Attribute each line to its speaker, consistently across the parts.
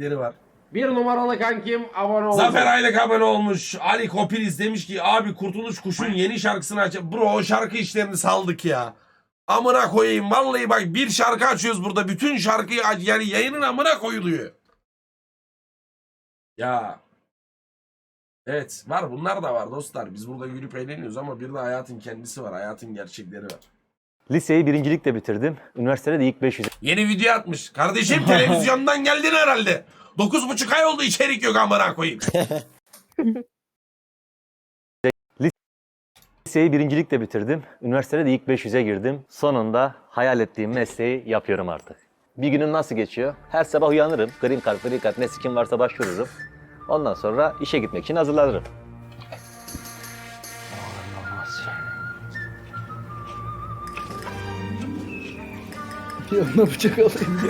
Speaker 1: Leri var.
Speaker 2: Bir numaralı kankim abone oldu.
Speaker 1: Zafer Aylık abone olmuş. Ali Kopiliz demiş ki abi Kurtuluş Kuş'un yeni şarkısını aç. Bro o şarkı işlerini saldık ya. Amına koyayım. Vallahi bak bir şarkı açıyoruz burada. Bütün şarkıyı aç. Yani yayının amına koyuluyor. Ya. Evet var bunlar da var dostlar. Biz burada gülüp eğleniyoruz ama bir de hayatın kendisi var. Hayatın gerçekleri var.
Speaker 3: Liseyi birincilikle bitirdim. Üniversitede de ilk 500
Speaker 1: Yeni video atmış. Kardeşim televizyondan geldin herhalde. Dokuz buçuk ay oldu içerik yok amına koyayım.
Speaker 3: Liseyi birincilikle bitirdim. Üniversitede de ilk 500'e girdim. Sonunda hayal ettiğim mesleği yapıyorum artık. Bir günüm nasıl geçiyor? Her sabah uyanırım. Green card, green card ne sikim varsa başvururum. Ondan sonra işe gitmek için hazırlanırım.
Speaker 4: Yanına bıçak alayım.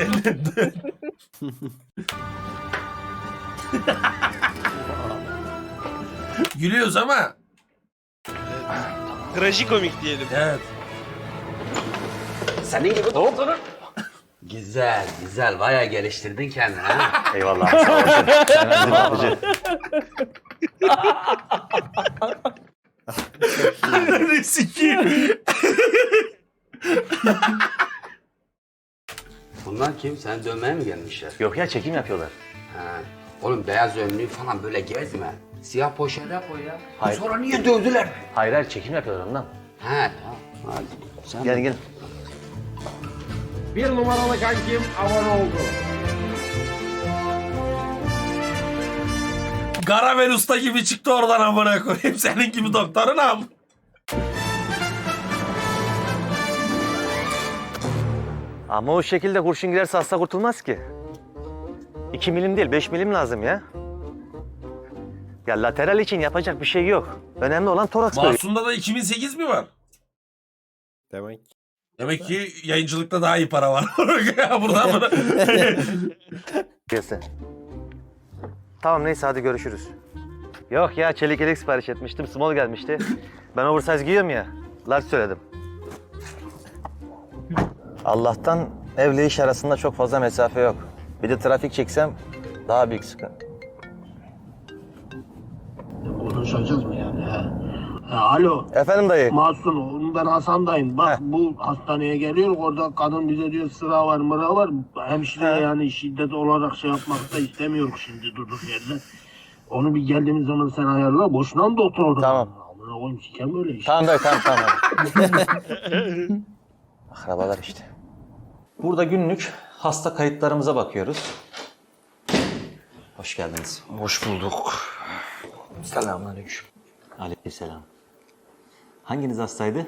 Speaker 1: Gülüyoruz ama.
Speaker 5: Trajikomik diyelim.
Speaker 1: Evet.
Speaker 6: Senin gibi doktorun. Güzel, güzel. Bayağı geliştirdin kendini ha.
Speaker 3: Eyvallah. Sağ olasın. Sen bakıcı.
Speaker 1: Ne
Speaker 6: Sen dövmeye mi gelmişler?
Speaker 3: Yok ya çekim yapıyorlar.
Speaker 6: Ha. Oğlum beyaz önlüğü falan böyle gezme. Siyah poşete koy ya.
Speaker 3: Hayır.
Speaker 6: Sonra niye dövdüler?
Speaker 3: Hayır hayır çekim yapıyorlar ondan.
Speaker 6: He tamam. Hadi. Sen
Speaker 3: Gelin gelin.
Speaker 2: Bir numaralı kankim abone oldu.
Speaker 1: Garavel usta gibi çıktı oradan amına koyayım. Senin gibi doktorun am.
Speaker 3: Ama o şekilde kurşun girerse hasta kurtulmaz ki. 2 milim değil 5 milim lazım ya. Ya lateral için yapacak bir şey yok. Önemli olan toraks bölgesi.
Speaker 1: Masum'da da 2008 mi var?
Speaker 7: Demek.
Speaker 1: Demek ki yayıncılıkta daha iyi para var. Buradan bana.
Speaker 3: Gelse. Tamam neyse hadi görüşürüz. Yok ya çelik yelek sipariş etmiştim. Small gelmişti. Ben oversize giyiyorum ya. Large söyledim. Allah'tan evle iş arasında çok fazla mesafe yok. Bir de trafik çeksem daha büyük sıkıntı.
Speaker 8: Konuşacağız mı yani? He. He, alo.
Speaker 3: Efendim dayı.
Speaker 8: Masum, ben Hasan'dayım. Bak
Speaker 3: Heh.
Speaker 8: bu hastaneye geliyor. Orada kadın bize diyor sıra var mıra var. Hemşire
Speaker 3: He.
Speaker 8: yani şiddet olarak şey yapmak da istemiyor şimdi durduk yerde. Onu bir geldiğimiz zaman sen ayarla. Boşuna mı doktor orada?
Speaker 3: Tamam.
Speaker 8: Amına koyayım sikem böyle iş.
Speaker 3: Tamam dayı tamam tamam. Akrabalar işte. Burada günlük hasta kayıtlarımıza bakıyoruz. Hoş geldiniz.
Speaker 1: Hoş bulduk.
Speaker 3: Selamünaleyküm. Aleykümselam. Hanginiz hastaydı?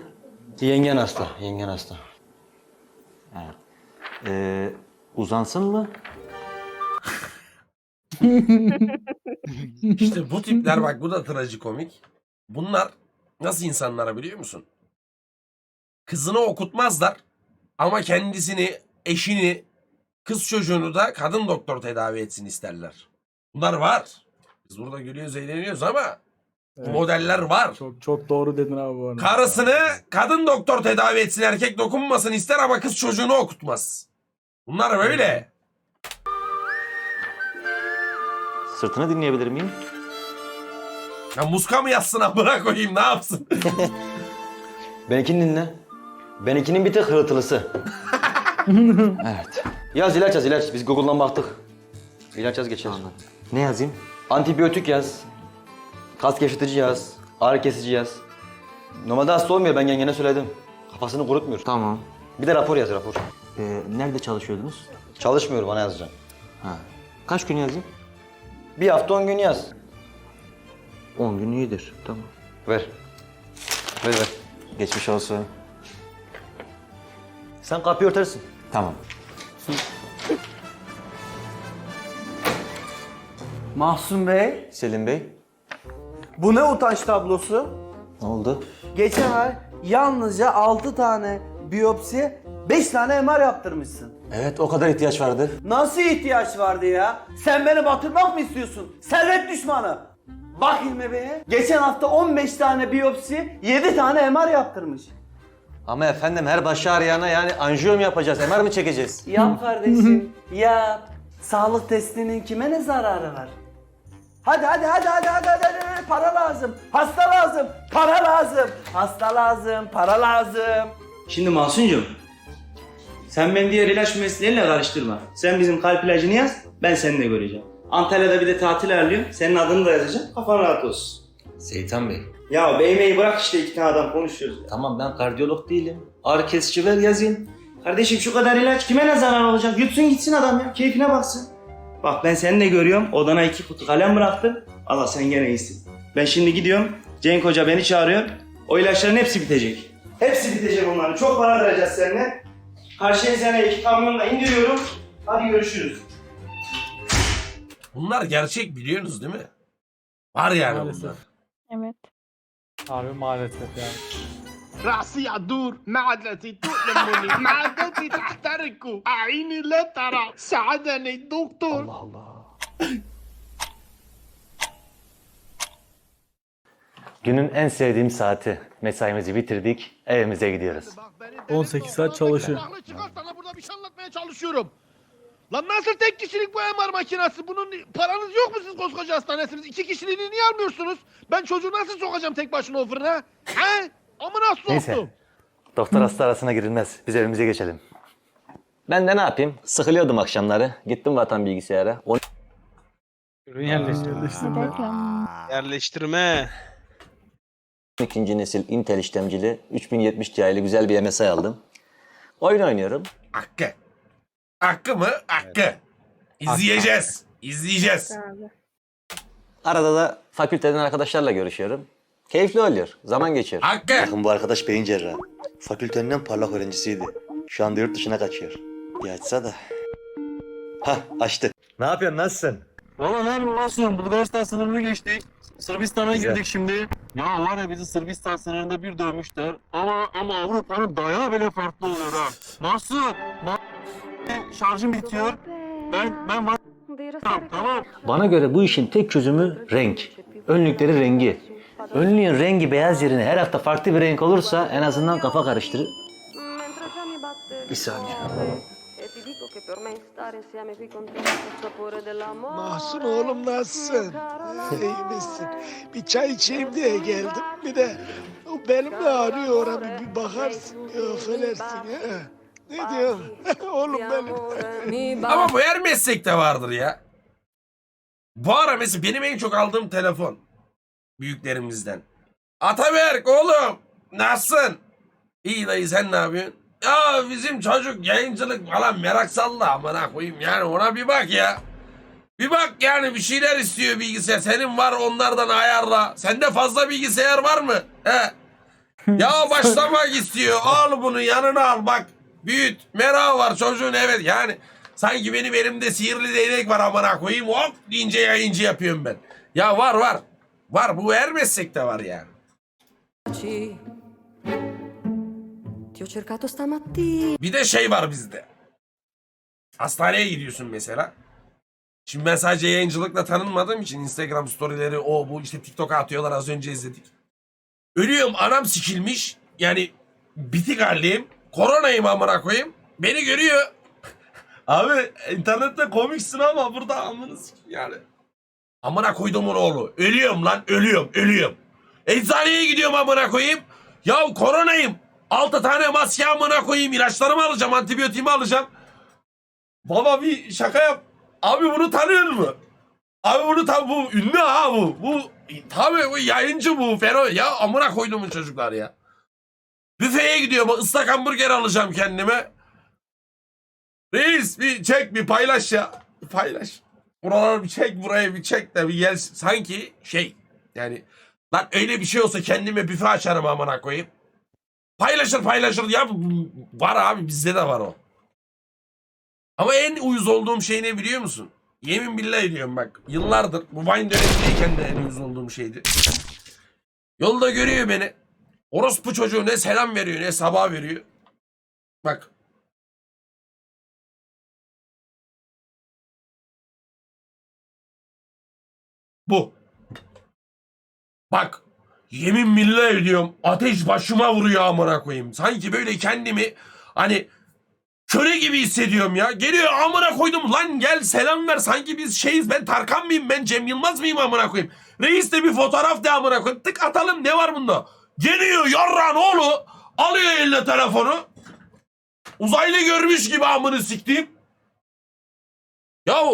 Speaker 7: Yengen hasta. Yengen hasta.
Speaker 3: Evet. Ee, uzansın mı?
Speaker 1: İşte bu tipler bak bu da trajikomik. Bunlar nasıl insanlara biliyor musun? Kızını okutmazlar ama kendisini, eşini, kız çocuğunu da kadın doktor tedavi etsin isterler. Bunlar var. Biz burada gülüyoruz, eğleniyoruz ama bu
Speaker 4: Evet.
Speaker 1: modeller var.
Speaker 4: Çok çok doğru dedin abi bu arada.
Speaker 1: Karısını kadın doktor tedavi etsin, erkek dokunmasın ister ama kız çocuğunu okutmaz. Bunlar böyle.
Speaker 3: Sırtını dinleyebilir miyim?
Speaker 1: Ya muska mı yazsın amına koyayım ne yapsın?
Speaker 7: Benimkini dinle. Benimkinin bir tık hırıltılısı. evet. Yaz ilaç yaz ilaç. Biz Google'dan baktık. İlaç yaz geçer.
Speaker 3: Ne yazayım?
Speaker 7: Antibiyotik yaz. Kas gevşetici yaz. Ağrı kesici yaz. Normalde hasta olmuyor ben yengene söyledim. Kafasını kurutmuyor.
Speaker 3: Tamam.
Speaker 7: Bir de rapor yaz rapor.
Speaker 3: Ee, nerede çalışıyordunuz?
Speaker 7: Çalışmıyor bana yazacaksın.
Speaker 3: Ha. Kaç gün yazayım?
Speaker 7: Bir hafta on gün yaz.
Speaker 3: 10 gün iyidir. Tamam.
Speaker 7: Ver. Ver ver.
Speaker 3: Geçmiş olsun.
Speaker 7: Sen kapıyı örtersin.
Speaker 3: Tamam.
Speaker 9: Mahsun Bey,
Speaker 3: Selim Bey,
Speaker 9: bu ne utanç tablosu?
Speaker 3: ne oldu?
Speaker 9: Geçen ay yalnızca 6 tane biyopsi, 5 tane MR yaptırmışsın.
Speaker 3: Evet, o kadar ihtiyaç vardı.
Speaker 9: Nasıl ihtiyaç vardı ya? Sen beni batırmak mı istiyorsun? Servet düşmanı. Bak İlmi Bey'e. Geçen hafta 15 tane biyopsi, 7 tane MR yaptırmış.
Speaker 3: Ama efendim her başı ağrıyana yani anjiyo mu yapacağız, MR mi çekeceğiz?
Speaker 9: Yap kardeşim, yap. Sağlık testinin kime ne zararı var? Hadi hadi hadi hadi hadi hadi, hadi, hadi. para lazım. Hasta lazım. Para lazım. Hasta lazım. Para lazım.
Speaker 5: Şimdi Mahsuncuğum, sen beni diğer ilaç mesleğiyle karıştırma. Sen bizim kalp ilacını yaz, ben seninle göreceğim. Antalya'da bir de tatil ayarlıyorum, senin adını da yazacağım, kafan rahat olsun.
Speaker 3: Seyitan Bey.
Speaker 5: Ya beymeyi bırak işte iki tane adam konuşuyoruz. ya.
Speaker 3: Tamam ben kardiyolog değilim. Ağrı kesici ver
Speaker 5: yazayım. Kardeşim şu kadar ilaç kime ne zarar olacak? Yutsun gitsin adam ya, keyfine baksın. Bak ben seni de görüyorum, odana iki kutu kalem bıraktım. Allah sen gene iyisin. Ben şimdi gidiyorum, Cenk Hoca beni çağırıyor. O ilaçların hepsi bitecek. Hepsi bitecek onların. Çok para vereceğiz seninle. Karşıya sene iki kamyonla indiriyorum. Hadi görüşürüz.
Speaker 1: Bunlar gerçek biliyorsunuz değil mi? Var yani
Speaker 4: Maalesef.
Speaker 1: bunlar.
Speaker 10: Evet.
Speaker 4: Abi maalesef yani.
Speaker 8: رأسي يدور معدتي تؤلمني معدتي تحترق أعيني لا ترى ساعدني الدكتور
Speaker 4: Allah Allah.
Speaker 3: Günün en sevdiğim saati. Mesaimizi bitirdik. Evimize gidiyoruz.
Speaker 4: 18 saat çalışıyor.
Speaker 8: Kulaklık çıkar sana burada bir şey anlatmaya çalışıyorum. Lan nasıl tek kişilik bu MR makinesi? Bunun paranız yok mu siz koskoca hastanesiniz? İki kişiliğini niye almıyorsunuz? Ben çocuğu nasıl sokacağım tek başına o fırına? He? Amına soktum.
Speaker 3: Neyse. Doktor hasta arasına girilmez. Biz evimize geçelim. Ben de ne yapayım? Sıkılıyordum akşamları. Gittim vatan bilgisayara.
Speaker 4: Ürün yerleştirme.
Speaker 10: Reklam.
Speaker 11: Yerleştirme.
Speaker 3: 12. nesil Intel işlemcili 3070 Ti'li güzel bir MSI aldım. Oyun oynuyorum.
Speaker 1: Hakkı. Hakkı mı? Hakkı. İzleyeceğiz. İzleyeceğiz.
Speaker 3: Arada da fakülteden arkadaşlarla görüşüyorum. Keyifli oluyor. Zaman geçiyor.
Speaker 1: Hakkı.
Speaker 7: Bakın bu arkadaş beyin cerrahı. Fakültenin en parlak öğrencisiydi. Şu anda yurt dışına kaçıyor. Bir açsa da. Hah açtı. Ne yapıyorsun nasılsın?
Speaker 11: Valla ne yapayım nasıl? Bulgaristan sınırını geçtik. Sırbistan'a
Speaker 7: Güzel.
Speaker 11: girdik şimdi. Ya var ya bizi Sırbistan sınırında bir dövmüşler. Ama ama Avrupa'nın dayağı bile farklı oluyor ha. Nasıl? Ma- şarjım bitiyor. Ben ben var tamam.
Speaker 3: Bana göre bu işin tek çözümü renk. Önlükleri rengi. Önlüğün rengi beyaz yerine her hafta farklı bir renk olursa en azından kafa karıştırır. Bir saniye.
Speaker 8: Mahsun oğlum nasılsın? İyi misin? Bir çay içeyim diye geldim. Bir de o belim de ağrıyor ona bir, bir bakarsın. Öfelersin ha. Ne diyorsun? oğlum benim.
Speaker 1: Ama bu her meslekte vardır ya. Bu ara mesela benim en çok aldığım telefon. Büyüklerimizden. Ataberk oğlum. Nasılsın? İyi dayı sen ne yapıyorsun? Ya bizim çocuk yayıncılık falan merak salla amına koyayım yani ona bir bak ya. Bir bak yani bir şeyler istiyor bilgisayar. Senin var onlardan ayarla. Sende fazla bilgisayar var mı? He. Ya başlamak istiyor. Al bunu yanına al bak. Büyüt. Merak var çocuğun evet yani. Sanki benim elimde sihirli değnek var amına koyayım. Hop deyince yayıncı yapıyorum ben. Ya var var. Var bu her meslekte var yani. Bir de şey var bizde. Hastaneye gidiyorsun mesela. Şimdi ben sadece yayıncılıkla tanınmadığım için Instagram storyleri o bu işte TikTok'a atıyorlar az önce izledik. Ölüyorum anam sikilmiş. Yani bitik haldeyim. Koronayım amına koyayım. Beni görüyor. Abi internette komiksin ama burada amına sikim yani. Amına koyduğumun oğlu. Ölüyorum lan ölüyorum ölüyorum. Eczaneye gidiyorum amına koyayım. Ya koronayım. Altı tane maske amına koyayım. İlaçlarımı alacağım antibiyotiğimi alacağım. Baba bir şaka yap. Abi bunu tanıyor mu? Abi bunu tabi bu ünlü ha bu. Bu tabi bu yayıncı bu. Fero ya amına koyduğumun çocuklar ya. Büfeye gidiyorum ıslak hamburger alacağım kendime. Reis bir çek bir paylaş ya. Bir paylaş. Buraları bir çek buraya bir çek de bir gel. Sanki şey yani lan öyle bir şey olsa kendime büfe açarım amına koyayım. Paylaşır paylaşır ya var abi bizde de var o. Ama en uyuz olduğum şey ne biliyor musun? Yemin billahi diyorum bak. Yıllardır bu Vine dönemindeyken de en uyuz olduğum şeydi. Yolda görüyor beni. Orospu çocuğu ne selam veriyor ne sabah veriyor. Bak. Bu. Bak. Yemin billahi ediyorum. Ateş başıma vuruyor amına koyayım. Sanki böyle kendimi hani köle gibi hissediyorum ya. Geliyor amına koydum lan gel selam ver sanki biz şeyiz ben Tarkan mıyım ben Cem Yılmaz mıyım amına koyayım. Reis de bir fotoğraf de amına koyayım tık atalım ne var bunda. Geliyor yarran oğlu alıyor eline telefonu. Uzaylı görmüş gibi amını siktiğim. Ya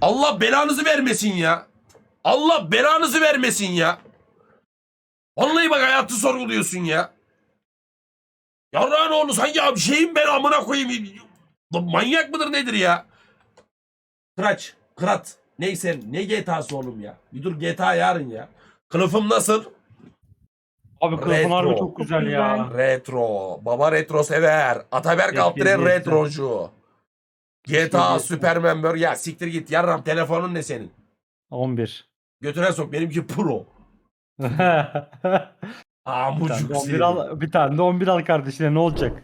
Speaker 1: Allah belanızı vermesin ya. Allah belanızı vermesin ya. Vallahi bak hayatı sorguluyorsun ya. Yarrağın oğlu sanki abi şeyim ben amına koyayım. Lan Manyak mıdır nedir ya? Kıraç, kırat. Neyse ne GTA'sı oğlum ya. Bir dur GTA yarın ya. Kılıfım nasıl?
Speaker 4: Abi kılıfın harbi çok güzel ya.
Speaker 1: Retro. Baba retro sever. Ataberk
Speaker 4: Keşke
Speaker 1: retrocu. GTA, Superman böyle ya siktir git yarram telefonun ne senin?
Speaker 4: 11.
Speaker 1: Götüne sok benimki pro.
Speaker 4: bir, tane
Speaker 1: Amucuk
Speaker 4: de 11
Speaker 1: seni.
Speaker 4: al, bir tane de 11 al kardeşine ne olacak?